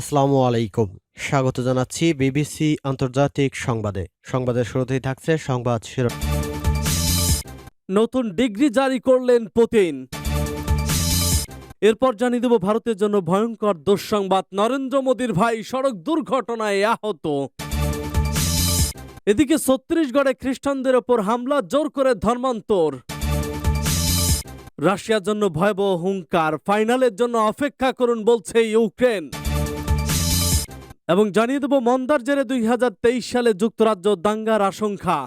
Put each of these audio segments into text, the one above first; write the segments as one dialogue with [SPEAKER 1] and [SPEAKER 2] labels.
[SPEAKER 1] আসসালামু আলাইকুম। স্বাগত জানাচ্ছি বিবিসি আন্তর্জাতিক সংবাদে। সংবাদের শুরুতেই থাকছে সংবাদ
[SPEAKER 2] নতুন ডিগ্রি জারি করলেন পুতিন। এরপর জানিয়ে দেব ভারতের জন্য ভয়ঙ্কর দুঃসংবাদ। নরেন্দ্র মোদীর ভাই সড়ক দুর্ঘটনায় আহত। এদিকে ছত্তিশগড়ে খ্রিস্টানদের ওপর হামলা, জোর করে ধর্মান্তর। রাশিয়ার জন্য ভয়াবহ হুঙ্কার। ফাইনালের জন্য অপেক্ষা করুন, বলছে ইউক্রেন। এবং জানিয়ে দেব মন্দার জেরে দুই হাজার তেইশ সালে যুক্তরাজ্য দাঙ্গার আশঙ্কা।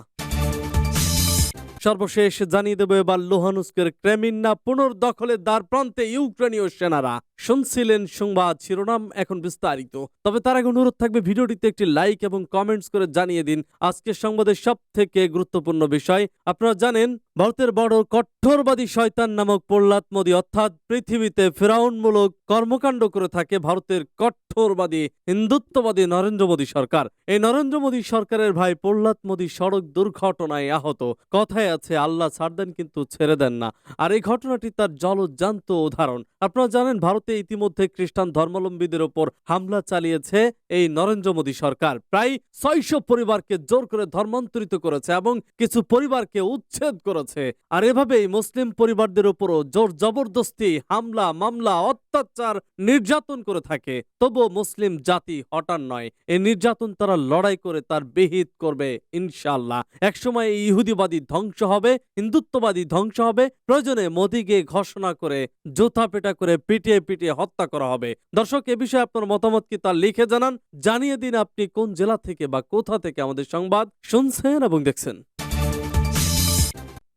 [SPEAKER 2] সর্বশেষ জানিয়ে দেবো এবার লোহানুস্কের ক্রেমিন্না পুনর্দখলের দ্বার প্রান্তে ইউক্রেনীয় সেনারা। শুনছিলেন সংবাদ শিরোনাম, এখন বিস্তারিত। তবে তার আগে অনুরোধ থাকবে ভিডিওটিতে একটি লাইক এবং কমেন্টস করে জানিয়ে দিন আজকের সংবাদের সব থেকে গুরুত্বপূর্ণ বিষয়। আপনারা জানেন, ভারতের বড় কঠোরবাদী শয়তান নামক প্রহ্লাদ মোদী অর্থাৎ পৃথিবীতে ফেরাউনমূলক কর্মকাণ্ড করে থাকে ভারতের কঠোরবাদী হিন্দুত্ববাদী নরেন্দ্র মোদী সরকার। এই নরেন্দ্র মোদী সরকারের ভাই প্রহ্লাদ মোদী সড়ক দুর্ঘটনায় আহত। কথায় আছে, আল্লাহ ছাড় দেন কিন্তু ছেড়ে দেন না। আর এই ঘটনাটি তার জলজান্ত উদাহরণ। আপনারা জানেন, ভারতে ইতিমধ্যে খ্রিস্টান ধর্মাবলম্বীদের ওপর হামলা চালিয়েছে এই নরেন্দ্র মোদী সরকার। প্রায় ছয়শো পরিবারকে জোর করে ধর্মান্তরিত করেছে এবং কিছু পরিবারকে উচ্ছেদ করেছে। আর এভাবেই মুসলিম পরিবারদের উপরও জোর জবরদস্তি, হামলা, মামলা, অত্যাচার নির্যাতন করে থাকে। তবুও মুসলিম জাতি হঠাৎ নয়। এই নির্যাতন তারা লড়াই করে তার বিহিত করবে ইনশাল্লাহ একসময় ইহুদিবাদী ধ্বংস হবে, হিন্দুত্ববাদী ধ্বংস হবে, প্রয়োজনে মোদিকে ঘোষণা করে জোথা পেটা করে পিটিয়ে পিটিয়ে হত্যা করা হবে। দর্শক, এ বিষয়ে আপনার মতামত কি তা লিখে জানান। জানিয়ে দিন আপনি কোন জেলা থেকে বা কোথা থেকে আমাদের সংবাদ শুনছেন এবং দেখছেন।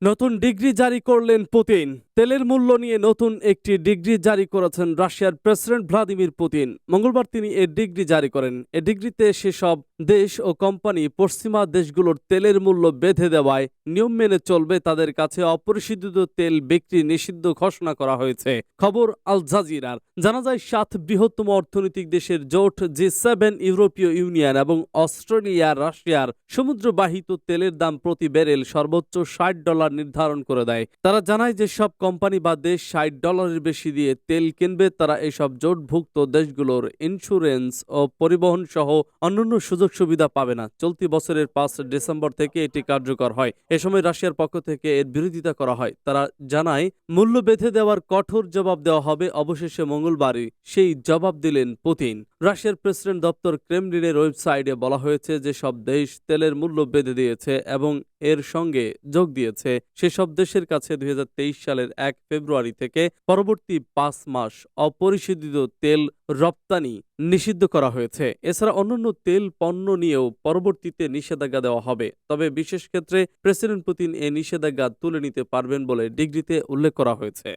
[SPEAKER 2] নতুন ডিগ্রি জারি করলেন পুতিন। তেলের মূল্য নিয়ে নতুন একটি ডিগ্রি জারি করেছেন রাশিয়ার প্রেসিডেন্ট ভ্লাদিমির পুতিন। মঙ্গলবার তিনি এ ডিগ্রি জারি করেন। এ ডিগ্রিতে সেসব দেশ ও কোম্পানি পশ্চিমা দেশগুলোর তেলের মূল্য বেঁধে দেওয়ায় নিয়ম মেনে চলবে তাদের কাছে অপরিশোধিত তেল বিক্রি নিষিদ্ধ ঘোষণা করা হয়েছে। খবর আল জাজিরার। জানা যায়, সাত বৃহত্তম অর্থনৈতিক দেশের জোট জি সেভেন ইউরোপীয় ইউনিয়ন এবং অস্ট্রেলিয়া, রাশিয়ার সমুদ্রবাহিত তেলের দাম প্রতি ব্যারেল সর্বোচ্চ ষাট ডলার নির্ধারণ করে দেয়। তারা জানায় যে, সব কোম্পানি বা দেশ ষাট ডলারের বেশি দিয়ে তেল কিনবে। তারা এসব জোটভুক্ত দেশগুলোর ইন্স্যুরেন্স ও পরিবহন সহ অন্যান্য সুযোগ সুবিধা পাবে না। চলতি বছরের পাঁচ ডিসেম্বর থেকে এটি কার্যকর হয়। এ সময় রাশিয়ার পক্ষ থেকে এর বিরোধিতা করা হয়। তারা জানায়, মূল্য বেঁধে দেওয়ার কঠোর জবাব দেওয়া হবে। অবশেষে মঙ্গলবারই সেই জবাব দিলেন পুতিন। রাশিয়ার প্রেসিডেন্ট দপ্তর ক্রেমলিনের ওয়েবসাইটে বলা হয়েছে যে সব দেশ তেলের মূল্য বেঁধে দিয়েছে এবং এর সঙ্গে যোগ দিয়েছে। সেসব দেশের কাছে দুই হাজার তেইশ সালের এক ফেব্রুয়ারি থেকে পরবর্তী পাঁচ মাস অপরিশোধিত তেল রপ্তানি নিষিদ্ধ করা হয়েছে। এছাড়া অন্যান্য তেল পণ্য নিয়েও পরবর্তীতে নিষেধাজ্ঞা দেওয়া হবে। তবে বিশেষ ক্ষেত্রে প্রেসিডেন্ট পুতিন এ নিষেধাজ্ঞা তুলে নিতে পারবেন বলে ডিগ্রিতে উল্লেখ করা হয়েছে।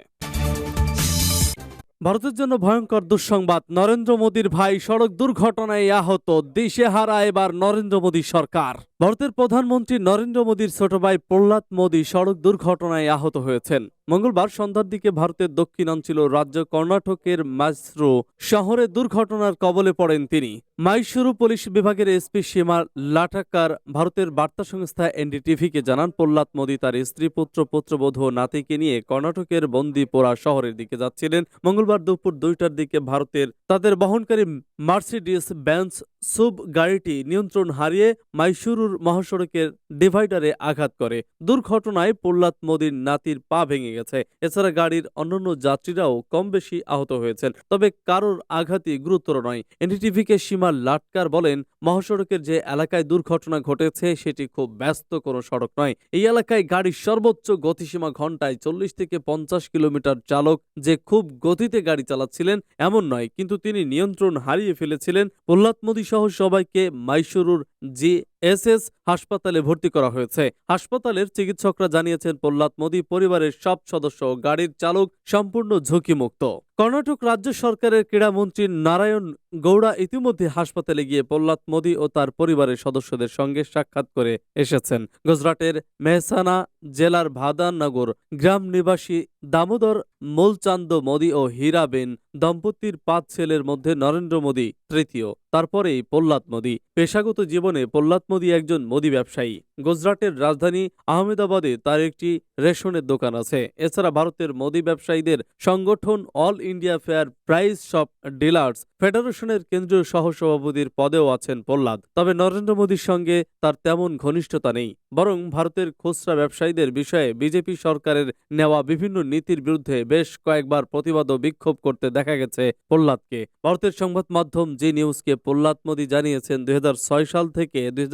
[SPEAKER 2] ভারতের জন্য ভয়ঙ্কর দুঃসংবাদ। নরেন্দ্র মোদীর ভাই সড়ক দুর্ঘটনায় আহত। দিশেহারা এবার নরেন্দ্র মোদী সরকার। ভারতের প্রধানমন্ত্রী নরেন্দ্র মোদীর ছোট ভাই প্রহ্লাদ মোদী সড়ক দুর্ঘটনায় আহত হয়েছেন। মঙ্গলবার সন্ধ্যার দিকে ভারতের দক্ষিণাঞ্চল রাজ্য কর্ণাটকের মাইসুরু শহরে দুর্ঘটনার কবলে পড়েন তিনি। মাইসুরু পুলিশ বিভাগের এসপি সীমা লাটাকার ভারতের বার্তা সংস্থা এনডিটিভিকে জানান, প্রহ্লাদ মোদী তার স্ত্রী, পুত্র, পুত্রবধূ নাতিকে নিয়ে কর্ণাটকের বন্দিপোরা শহরের দিকে যাচ্ছিলেন। মঙ্গলবার দুপুর দুইটার দিকে ভারতের তাদের বহনকারী মার্সিডিস ব্যান্স সুব গাড়িটি নিয়ন্ত্রণ হারিয়ে মাইসুরুর মহাসড়কের ডিভাইডারে আঘাত করে। দুর্ঘটনায় প্রহ্লাদ মোদীর নাতির পা ভেঙে গেছে। এছাড়া গাড়ির অন্যান্য যাত্রীরাও কম বেশি আহত হয়েছেন। তবে কারোর আঘাতই গুরুতর নয়। এনডিটিভিকে সীমা লাটকার বলেন, মহাসড়কের যে এলাকায় দুর্ঘটনা ঘটেছে, সেটি খুব ব্যস্ত কোনো সড়ক নয়। এই এলাকায় গাড়ির সর্বোচ্চ গতিসীমা ঘন্টায় চল্লিশ থেকে পঞ্চাশ কিলোমিটার চালক যে খুব গতিতে গাড়ি চালাচ্ছিলেন, এমন নয়। কিন্তু তিনি নিয়ন্ত্রণ হারিয়ে ফেলেছিলেন প্রহ্লাদ মোদী সহ সবাইকে মাইসুরুর জি, এস এস হাসপাতালে ভর্তি করা হয়েছে। হাসপাতালের চিকিৎসকরা জানিয়েছেন, প্রহ্লাদ মোদী পরিবারের সব সদস্য গাড়ির চালক সম্পূর্ণ ঝুঁকিমুক্ত। কর্ণাটক রাজ্য সরকারের ক্রীড়ামন্ত্রী নারায়ণ গৌড়া ইতিমধ্যে হাসপাতালে গিয়ে প্রহ্লাদ মোদী ও তার পরিবারের সদস্যদের সঙ্গে সাক্ষাৎ করে এসেছেন। গুজরাটের মেহসানা জেলার ভাদানগর গ্রাম নিবাসী দামোদর মূলচান্দ মোদী ও হীরাবেন দম্পতির পাঁচ ছেলের মধ্যে নরেন্দ্র মোদী তৃতীয়, তারপরেই প্রহ্লাদ মোদী। পেশাগত জীবনে প্রহ্লাদ মোদী একজন মোদী ব্যবসায়ী। গুজরাটের রাজধানী আহমেদাবাদে তার একটি রেশনের দোকান আছে। এছাড়া ভারতের মোদি ব্যবসায়ীদের সংগঠন all India fair price shop dealers ফেডারেশনের কেন্দ্রীয় সহসভাপতির পদেও আছেন প্রহ্লাদ। তবে নরেন্দ্র মোদীর সঙ্গে তার তেমন ঘনিষ্ঠতা নেই। বরং ভারতের খুচরা ব্যবসায়ীদের বিষয়ে বিজেপি সরকারের নেওয়া বিভিন্ন নীতির বিরুদ্ধে বেশ কয়েকবার প্রতিবাদ ও বিক্ষোভ করতে দেখা গেছে প্রহ্লাদকে। ভারতের সংবাদ মাধ্যম জি নিউজকে প্রহ্লাদ মোদী জানিয়েছেন দুই হাজার ছয় সাল থেকে দুই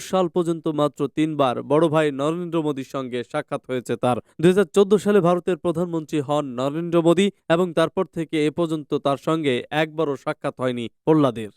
[SPEAKER 2] সাল পর্যন্ত মাত্র তিনবার বড় ভাই নরেন্দ্র মোদীর সঙ্গে সাক্ষাৎ হয়েছে তার। দুই হাজার চোদ্দ সালে ভারতের প্রধানমন্ত্রী হন নরেন্দ্র মোদী এবং তারপর থেকে এ পর্যন্ত তার সঙ্গে একবারও সাক্ষাৎ হয়নি প্রহ্লাদের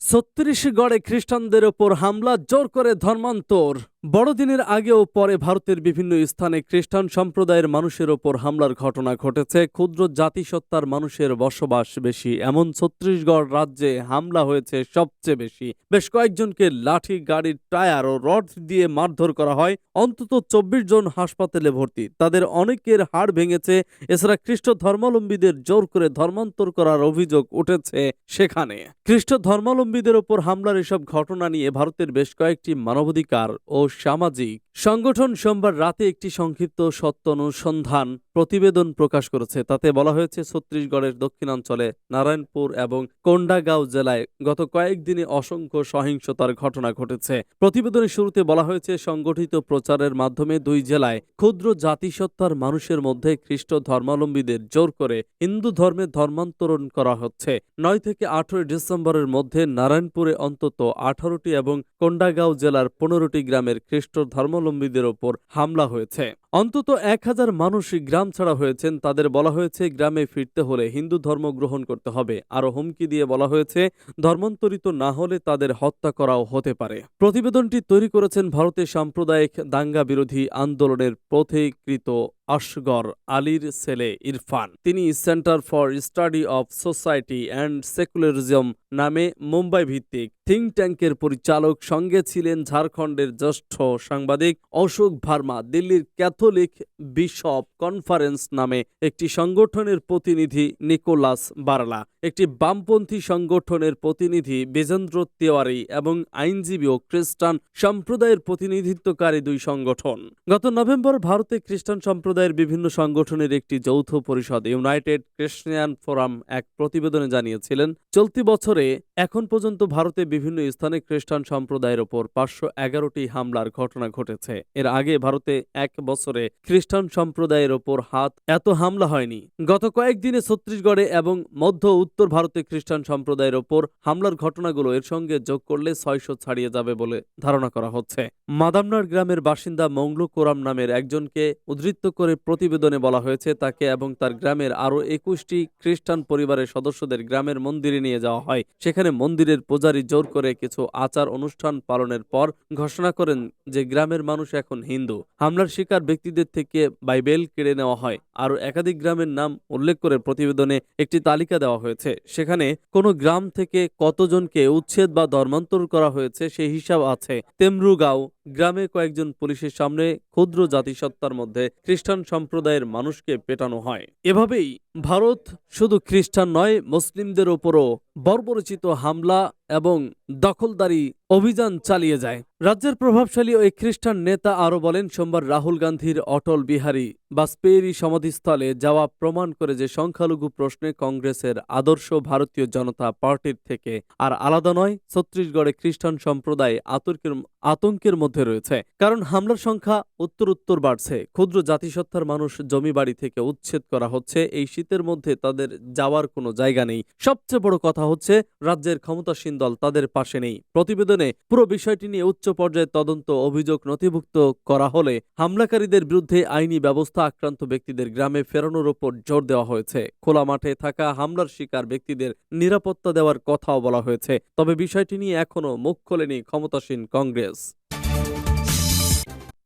[SPEAKER 2] ছত্রিশগড়ে খ্রিস্টানদের ওপর হামলা, জোর করে ধর্মান্তর। বড়দিনের আগে ও পরে ভারতের বিভিন্ন স্থানে খ্রিস্টান সম্প্রদায়ের মানুষের ওপর হামলার ঘটনা ঘটেছে। ক্ষুদ্র জাতিসত্তার মানুষের বসবাস বেশি। এমন ছত্তিশগড় রাজ্যে হামলা হয়েছে সবচেয়ে বেশি। বেশ কয়েকজনকে লাঠি, গাড়ির টায়ার ও রড দিয়ে মারধর করা হয়। অন্তত চব্বিশ জন হাসপাতালে ভর্তি। তাদের অনেকের হাড় ভেঙেছে। এছাড়া খ্রিস্ট ধর্মাবলম্বীদের জোর করে ধর্মান্তর করার অভিযোগ উঠেছে সেখানে। খ্রিস্ট ধর্মাবলম্বীদের ওপর হামলার এসব ঘটনা নিয়ে ভারতের বেশ কয়েকটি মানবাধিকার ও সামাজিক সংগঠন সোমবার রাতে একটি সংক্ষিপ্ত সত্য অনুসন্ধান প্রতিবেদন প্রকাশ করেছে। তাতে বলা হয়েছে, ছত্তিশগড়ের দক্ষিণাঞ্চলে নারায়ণপুর এবং কোন্ডাগাঁও জেলায় গত কয়েকদিনে অসংখ্য সহিংসতার ঘটনা ঘটেছে। প্রতিবেদনের শুরুতে বলা হয়েছে, সংগঠিত প্রচারের মাধ্যমে দুই জেলায় ক্ষুদ্র জাতিসত্তার মানুষের মধ্যে খ্রিস্ট ধর্মাবলম্বীদের জোর করে হিন্দু ধর্মে ধর্মান্তরণ করা হচ্ছে। নয় থেকে আঠেরোই ডিসেম্বরের মধ্যে নারায়ণপুরে অন্তত আঠারোটি এবং কোন্ডাগাঁও জেলার পনেরোটি গ্রামের খ্রিস্ট ধর্মাবলম্বীদের ওপর হামলা হয়েছে। অন্তত এক হাজার মানুষ গ্রাম ছাড়া হয়েছেন, তাদের বলা হয়েছে গ্রামে ফিরতে হলে হিন্দু ধর্ম গ্রহণ করতে হবে। আরও হুমকি দিয়ে বলা হয়েছে, ধর্মান্তরিত না হলে তাদের হত্যা করাও হতে পারে। প্রতিবেদনটি তৈরি করেছেন ভারতের সাম্প্রদায়িক দাঙ্গা বিরোধী আন্দোলনের পথিকৃত আসগর আলীর ছেলে ইরফান। তিনি centre for study of society and secularism নামে মুম্বাই ভিত্তিক থিঙ্ক ট্যাঙ্কের পরিচালক সঙ্গে ছিলেন ঝাড়খণ্ডের জ্যেষ্ঠ সাংবাদিক অশোক ভার্মা। দিল্লির ক্যাথলিক বিশপ কনফারেন্স নামে একটি সংগঠনের প্রতিনিধি নিকোলাস বার্লা, একটি বামপন্থী সংগঠনের প্রতিনিধি বিজেন্দ্র তেওয়ারি এবং আইনজীবী ও খ্রিস্টান সম্প্রদায়ের প্রতিনিধিত্বকারী দুই সংগঠন। গত নভেম্বর ভারতে খ্রিস্টান সম্প্রদায়ের বিভিন্ন সংগঠনের একটি যৌথ পরিষদ ইউনাইটেড ক্রিশ্চিয়ান ফোরাম এক প্রতিবেদনে জানিয়েছিলেন, চলতি বছরে এখন পর্যন্ত ভারতে বিভিন্ন স্থানে খ্রিস্টান সম্প্রদায়ের ওপর পাঁচশো এগারোটি হামলার ঘটনা ঘটেছে। এর আগে ভারতে এক বছরে খ্রিস্টান সম্প্রদায়ের ওপর হাত এত হামলা হয়নি। গত কয়েকদিনে ছত্তিশগড়ে এবং মধ্য উত্তর ভারতে খ্রিস্টান সম্প্রদায়ের ওপর হামলার ঘটনাগুলো এর সঙ্গে যোগ করলে ছয়শো ছাড়িয়ে যাবে বলে ধারণা করা হচ্ছে। মাদামনার গ্রামের বাসিন্দা মংলু কোরাম নামের একজনকে উদ্ধৃত করে প্রতিবেদনে বলা হয়েছে, তাকে এবং তার গ্রামের আরও একুশটি খ্রিস্টান পরিবারের সদস্যদের গ্রামের মন্দিরে নিয়ে যাওয়া হয়। সেখানে মন্দিরের পূজারী জোর করে কিছু আচার অনুষ্ঠান পালনের পর ঘোষণা করেন যে গ্রামের মানুষ এখন হিন্দু। হামলার শিকার ব্যক্তিদের থেকে বাইবেল কেড়ে নেওয়া হয়। আরও একাধিক গ্রামের নাম উল্লেখ করে প্রতিবেদনে একটি তালিকা দেওয়া হয়েছে। সেখানে কোনো গ্রাম থেকে কতজনকে উচ্ছেদ বা ধর্মান্তর করা হয়েছে সেই হিসাব আছে। তেমরুগাঁও গ্রামে কয়েকজন পুলিশের সামনে ক্ষুদ্র জাতিসত্তার মধ্যে খ্রিস্টান সম্প্রদায়ের মানুষকে পেটানো হয়। এভাবেই ভারত শুধু খ্রিস্টান নয়, মুসলিমদের ওপরও বর্বরচিত হামলা এবং দখলদারি অভিযান চালিয়ে যায়। রাজ্যের প্রভাবশালী ওই খ্রিস্টান নেতা আরও বলেন, সোমবার রাহুল গান্ধীর অটল বিহারী বাজপেয়ীর সমাধিস্থলে যাওয়া প্রমাণ করে যে সংখ্যালঘু প্রশ্নে কংগ্রেসের আদর্শ ভারতীয় জনতা পার্টির থেকে আর আলাদা নয়, ছত্তিশগড়ে খ্রিস্টান সম্প্রদায় আতঙ্কের আতঙ্কের মধ্যে রয়েছে। কারণ হামলার সংখ্যা উত্তর উত্তর বাড়ছে। ক্ষুদ্র জাতিসত্তার মানুষ জমি বাড়ি থেকে উচ্ছেদ করা হচ্ছে। এই শীতের মধ্যে তাদের যাওয়ার কোনো জায়গা নেই। সবচেয়ে বড় কথা হচ্ছে, রাজ্যের ক্ষমতাসীন দল তাদের পাশে নেই। প্রতিবেদনে পুরো বিষয়টি নিয়ে উচ্চ পর্যায়ে তদন্ত অভিযোগ নথিভুক্ত করা হলে হামলাকারীদের বিরুদ্ধে আইনি ব্যবস্থা আক্রান্ত ব্যক্তিদের গ্রামে ফেরানোর ওপর জোর দেওয়া হয়েছে। খোলা মাঠে থাকা হামলার শিকার ব্যক্তিদের নিরাপত্তা দেওয়ার কথাও বলা হয়েছে। তবে বিষয়টি নিয়ে এখনও মুখ খোলেনি ক্ষমতাসীন কংগ্রেস।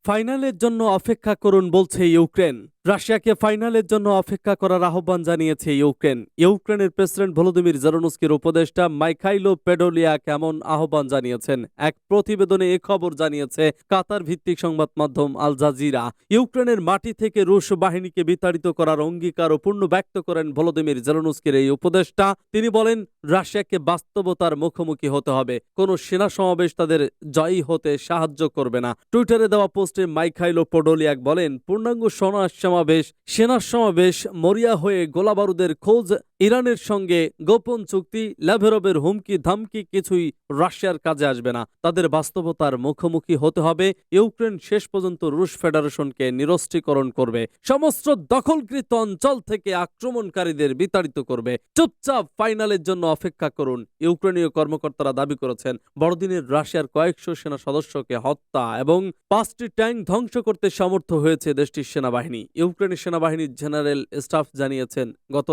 [SPEAKER 2] ফাইনালের জন্য অপেক্ষা করুন, বলছে ইউক্রেন। রাশিয়াকে ফাইনালের জন্য অপেক্ষা করার আহ্বান জানিয়েছে ইউক্রেন। ইউক্রেনের প্রেসিডেন্ট ভলোদিমির জেরোনস্কির উপদেষ্টা মাইখাইলো পেডোলিয়া কেমন আহ্বান জানিয়েছেন? এক প্রতিবেদনে এ খবর জানিয়েছে কাতার ভিত্তিক সংবাদ মাধ্যম আল জাজিরা। ইউক্রেনের মাটি থেকে রুশ বাহিনীকে বিতাড়িত করার অঙ্গীকার ও পূর্ণ ব্যক্ত করেন ভলোদিমির জেরোনস্কির এই উপদেষ্টা। তিনি বলেন, রাশিয়াকে বাস্তবতার মুখোমুখি হতে হবে। কোনো সেনা সমাবেশ তাদের জয়ী হতে সাহায্য করবে না। টুইটারে দেওয়া পোস্টে মাইখাইলো পোডোলিয়াক বলেন, পূর্ণাঙ্গ সেনা সমাবেশ সেনার সমাবেশ মরিয়া হয়ে গোলাবারুদের খোঁজ ইরানের সঙ্গে গোপন চুক্তি ল্যাভেরবের হুমকি, ধামকি কিছুই রাশিয়ার কাজে আসবে না। তাদের বাস্তবতার মুখোমুখি হতে হবে। ইউক্রেন শেষ পর্যন্ত রুশ ফেডারেশনকে নিরস্ত্রীকরণ করবে। সমস্ত দখলকৃত অঞ্চল থেকে আক্রমণকারীদের বিতাড়িত করবে। চুপচাপ ফাইনালের জন্য অপেক্ষা করুন, ইউক্রেনীয় কর্মকর্তারা দাবি করেছেন। বড়দিনের রাশিয়ার কয়েকশো সেনা সদস্যকে হত্যা এবং পাঁচটি ট্যাঙ্ক ধ্বংস করতে সমর্থ হয়েছে দেশটির সেনাবাহিনী। ইউক্রেনের সেনাবাহিনীর জেনারেল স্টাফ জানিয়েছেন, গত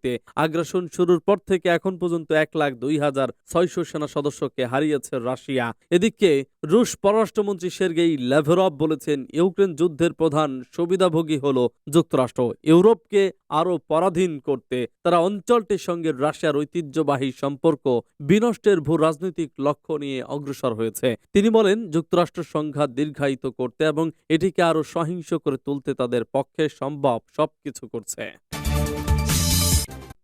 [SPEAKER 2] ফেব্রুয়ারিতে আগ্রাসন শুরুর পর থেকে এখন পর্যন্ত এক লাখ দুই হাজার ছয়শো সেনা সদস্যকে হারিয়েছে রাশিয়া। এদিকে রুশ পররাষ্ট্রমন্ত্রী সের্গেই ল্যাভেরভ বলেছেন, ইউক্রেন যুদ্ধের প্রধান সুবিধাভোগী হল যুক্তরাষ্ট্র। ইউরোপকে আরও পরাধীন করতে তারা অঞ্চলটির সঙ্গে রাশিয়ার ঐতিহ্যবাহী সম্পর্ক, বিনষ্টের ভূ রাজনৈতিক লক্ষ্য নিয়ে অগ্রসর হয়েছে। তিনি বলেন, যুক্তরাষ্ট্র সংঘাত দীর্ঘায়িত করতে এবং এটিকে আরও সহিংস করে তুলতে তাদের পক্ষে সম্ভব সবকিছু করছে।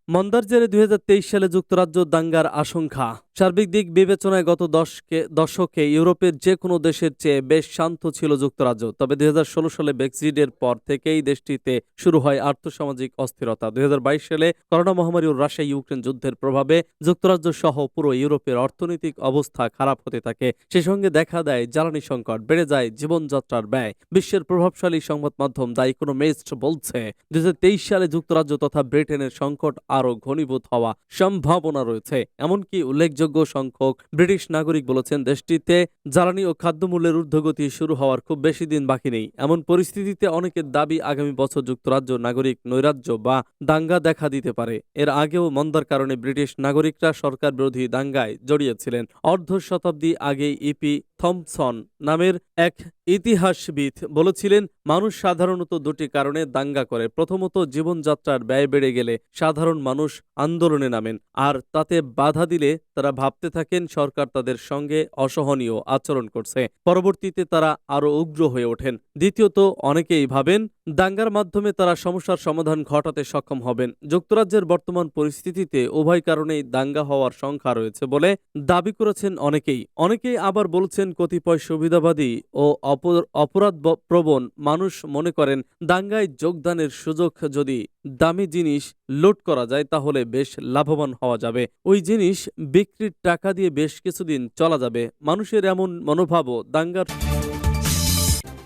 [SPEAKER 2] মন্দার জেরে দুই হাজার তেইশ সালে যুক্তরাজ্য দাঙ্গার আশঙ্কা। সার্বিক দিক বিবেচনায় গত দশকে দশকে ইউরোপের যে কোনো দেশের চেয়ে বেশ শান্ত ছিল যুক্তরাজ্য। তবে দুই হাজার ষোলো সালে ব্রেক্সিটের পর থেকেই দেশটিতে শুরু হয় আর্থসামাজিক অস্থিরতা। দুই হাজার বাইশ সালে করোনা মহামারী ও রাশিয়া ইউক্রেন যুদ্ধের প্রভাবে যুক্তরাজ্য সহ পুরো ইউরোপের অর্থনৈতিক অবস্থা খারাপ হতে থাকে। সে সঙ্গে দেখা দেয়, জ্বালানি সংকট বেড়ে যায়, জীবনযাত্রার ব্যয়। বিশ্বের প্রভাবশালী সংবাদ মাধ্যম দ্য ইকোনমিস্ট বলছে, দুই হাজার তেইশ সালে যুক্তরাজ্য তথা ব্রিটেনের সংকট আরও ঘনীভূত হওয়া সম্ভাবনা রয়েছে। এমনকি উল্লেখযোগ্য সংখ্যক ব্রিটিশ নাগরিক বলেছেন, দেশটিতে জ্বালানি ও খাদ্যমূল্যের ঊর্ধ্বগতি শুরু হওয়ার খুব বেশি দিন বাকি নেই। এমন পরিস্থিতিতে অনেকের দাবি আগামী বছর যুক্তরাজ্য নাগরিক নৈরাজ্য বা দাঙ্গা দেখা দিতে পারে। এর আগেও মন্দার কারণে ব্রিটিশ নাগরিকরা সরকার বিরোধী দাঙ্গায় জড়িয়েছিলেন। অর্ধ শতাব্দী আগে ইপি থমসন নামের এক ইতিহাসবিদ বলেছিলেন, মানুষ সাধারণত দুটি কারণে দাঙ্গা করে। প্রথমত, জীবনযাত্রার ব্যয় বেড়ে গেলে সাধারণ মানুষ আন্দোলনে নামেন, আর তাতে বাধা দিলে তারা ভাবতে থাকেন সরকার তাদের সঙ্গে অসহনীয় আচরণ করছে। পরবর্তীতে তারা আরও উগ্র হয়ে ওঠেন। দ্বিতীয়ত, অনেকেই ভাবেন, দাঙ্গার মাধ্যমে তারা সমস্যার সমাধান ঘটাতে সক্ষম হবেন। যুক্তরাজ্যের বর্তমান পরিস্থিতিতে উভয় কারণেই দাঙ্গা হওয়ার সংখ্যা রয়েছে বলে দাবি করেছেন অনেকেই। অনেকেই আবার বলছেন কতিপয় সুবিধাবাদী ও অপ- অপরাধ প্রবণ মানুষ মনে করেন দাঙ্গায় যোগদানের সুযোগ যদি দামি জিনিস লুট করা যায় তাহলে বেশ লাভবান হওয়া যাবে। ওই জিনিস বিক্রির টাকা দিয়ে বেশ কিছুদিন চলা যাবে। মানুষের এমন মনোভাবও দাঙ্গার।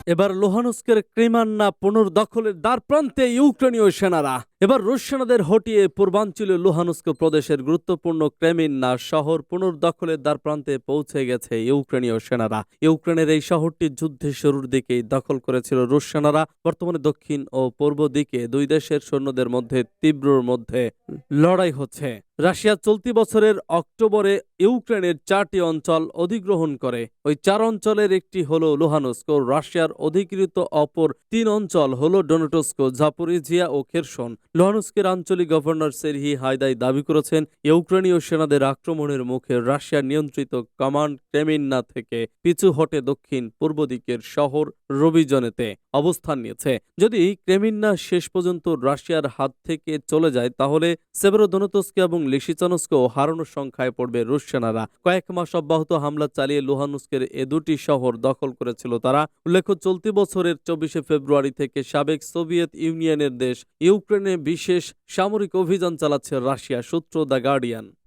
[SPEAKER 2] এবার লোহানস্কের ক্রিমান্না পুনর্দখলের দ্বারপ্রান্তে ইউক্রেনীয় সেনারা এবার রুশ সেনাদের হটিয়ে পূর্বাঞ্চলীয় লুহানুস্ক প্রদেশের গুরুত্বপূর্ণ ক্রেমিন্না শহর পুনর্দখলের দ্বারপ্রান্তে পৌঁছে গেছে ইউক্রেনীয় সেনারা। ইউক্রেনের এই শহরটি যুদ্ধের শুরুর দিকেই দখল করেছিল রুশ সেনারা। বর্তমানে দক্ষিণ ও পূর্ব দিকে দুই দেশের সৈন্যদের মধ্যে তীব্রর মধ্যে লড়াই হচ্ছে। রাশিয়া চলতি বছরের অক্টোবরে ইউক্রেনের চারটি অঞ্চল অধিগ্রহণ করে। ওই চার অঞ্চলের একটি হল লুহানুস্ক রাশিয়ার অধিকৃত অপর তিন অঞ্চল হল ডোনেটস্কো, জাপোরিজিয়া ও খেরসন। লুহানুস্কের আঞ্চলিক গভর্নর সেরহি হায়দাই দাবি করেছেন, ইউক্রেনীয় সেনাদের আক্রমণের মুখে রাশিয়া নিয়ন্ত্রিত কমান্ড ক্রেমিন্না থেকে পিছু হটে দক্ষিণ পূর্ব দিকের শহর রবিজনেতে অবস্থান নিয়েছে। যদি ক্রেমিন্না শেষ পর্যন্ত রাশিয়ার হাত থেকে চলে যায়, তাহলে সেভেরোদনতস্ক এবং লিসিচানস্কও হারানোর সংখ্যায় পড়বে রুশ সেনারা। কয়েক মাস অব্যাহত হামলা চালিয়ে লুহানুস্কের এ দুটি শহর দখল করেছিল তারা। উল্লেখ্য, চলতি বছরের চব্বিশে ফেব্রুয়ারি থেকে সাবেক সোভিয়েত ইউনিয়নের দেশ ইউক্রেনে বিশেষ সামরিক অভিযান চালাচ্ছে রাশিয়া সূত্র দ্য গার্ডিয়ান।